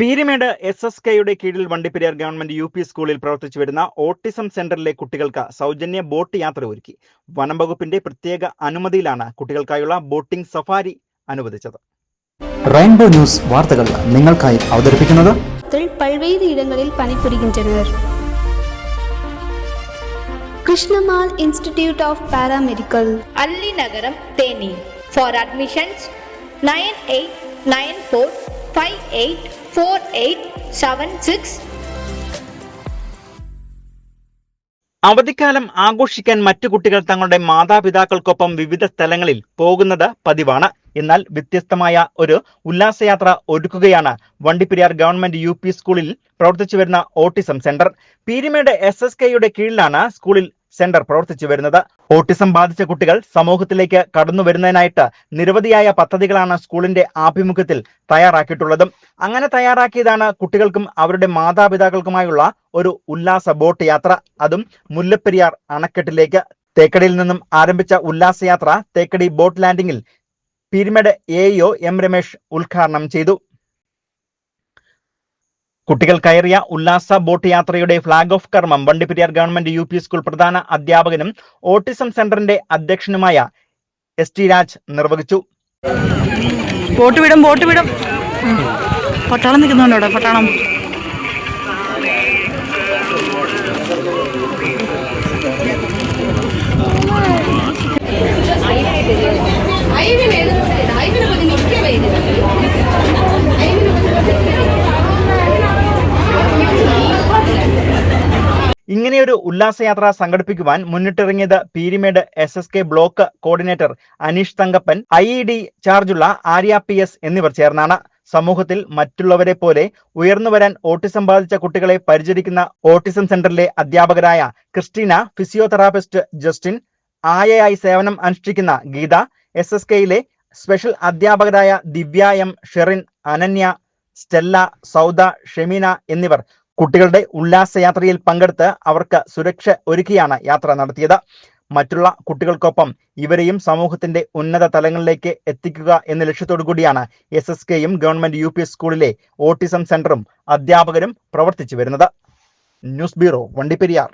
Peermade S S കെയുടെ കീഴിൽ Vandiperiyar government U P സ്കൂളിൽ പ്രവർത്തിച്ചു വരുന്ന ഓട്ടിസം സെന്ററിലെ കുട്ടികൾക്ക് സൗജന്യ ബോട്ട് യാത്ര ഒരുക്കി. വനം വകുപ്പിന്റെ പ്രത്യേക അനുമതിയിലാണ് കുട്ടികൾക്കായുള്ള ബോട്ടിംഗ് സഫാരി അനുവദിച്ചത്. റെയിൻബോ ന്യൂസ് വാർത്തകൾ നിങ്ങൾക്കായി അവതരിപ്പിക്കുന്നത് ഇടങ്ങളിൽ കൃഷ്ണമാൽ institute of paramedical. Alli Nagaram Theni. For admissions nine eight nine four five eight four eight seven six അവധിക്കാലം ആഘോഷിക്കാൻ മറ്റു കുട്ടികൾ തങ്ങളുടെ മാതാപിതാക്കൾക്കൊപ്പം വിവിധ സ്ഥലങ്ങളിൽ പോകുന്നത് പതിവാണ്. എന്നാൽ വ്യത്യസ്തമായ ഒരു ഉല്ലാസയാത്ര ഒരുക്കുകയാണ് വണ്ടിപ്പെരിയാർ ഗവൺമെന്റ് യു പി സ്കൂളിൽ പ്രവർത്തിച്ചു വരുന്ന ഓട്ടിസം സെന്റർ. പീരിമയുടെ എസ് എസ് കെയുടെ കീഴിലാണ് സ്കൂളിൽ സെന്റർ പ്രവർത്തിച്ചു വരുന്നത്. ഓട്ടിസം ബാധിച്ച കുട്ടികൾ സമൂഹത്തിലേക്ക് കടന്നു വരുന്നതിനായിട്ട് നിരവധിയായ പദ്ധതികളാണ് സ്കൂളിന്റെ ആഭിമുഖ്യത്തിൽ തയ്യാറാക്കിയിട്ടുള്ളതും. അങ്ങനെ തയ്യാറാക്കിയതാണ് കുട്ടികൾക്കും അവരുടെ മാതാപിതാക്കൾക്കുമായുള്ള ഒരു ഉല്ലാസ ബോട്ട് യാത്ര. അതും മുല്ലപ്പെരിയാർ അണക്കെട്ടിലേക്ക്. തേക്കടിയിൽ നിന്നും ആരംഭിച്ച ഉല്ലാസയാത്ര തേക്കടി ബോട്ട് ലാൻഡിംഗിൽ പീരിമേഡ് എഇഒ എം രമേശ് ഉദ്ഘാടനം ചെയ്തു. കുട്ടികൾ കയറിയ ഉല്ലാസ ബോട്ട് യാത്രയുടെ ഫ്ളാഗ് ഓഫ് കർമ്മം Vandiperiyar government U P school പ്രധാന അധ്യാപകനും ഓട്ടിസം സെന്ററിന്റെ അധ്യക്ഷനുമായ എസ് ടി രാജ് നിർവഹിച്ചു. ബോട്ട് ബോട്ട് പട്ടാളം. ഇങ്ങനെയൊരു ഉല്ലാസയാത്ര സംഘടിപ്പിക്കുവാൻ മുന്നിട്ടിറങ്ങിയത് Peermade S S K block coordinator Aneesh Thankappan I E D ചാർജുള്ള ആര്യ പി എസ് എന്നിവർ ചേർന്നാണ്. സമൂഹത്തിൽ മറ്റുള്ളവരെ പോലെ ഉയർന്നു വരാൻ ഓട്ടിസം ബാധിച്ച കുട്ടികളെ പരിചരിക്കുന്ന ഓട്ടിസം സെന്ററിലെ അധ്യാപകരായ ക്രിസ്റ്റീന ഫിസിയോതെറാപ്പിസ്റ്റ് ജസ്റ്റിൻ ആയയായി സേവനം അനുഷ്ഠിക്കുന്ന ഗീത എസ് എസ് കെയിലെ സ്പെഷ്യൽ അധ്യാപകരായ ദിവ്യ എം ഷെറിൻ അനന്യ സ്റ്റെല്ല സൗദ ഷെമീന എന്നിവർ കുട്ടികളുടെ ഉല്ലാസയാത്രയിൽ പങ്കെടുത്ത് അവർക്ക് സുരക്ഷ ഒരുക്കിയാണ് യാത്ര നടത്തിയത്. മറ്റുള്ള കുട്ടികൾക്കൊപ്പം ഇവരെയും സമൂഹത്തിന്റെ ഉന്നത തലങ്ങളിലേക്ക് എത്തിക്കുക എന്ന ലക്ഷ്യത്തോടു കൂടിയാണ് എസ് എസ് കെയും ഗവൺമെന്റ് യു സ്കൂളിലെ ഓട്ടിസം സെന്ററും അധ്യാപകരും പ്രവർത്തിച്ചു വരുന്നത്. News bureau Vandiperiyar.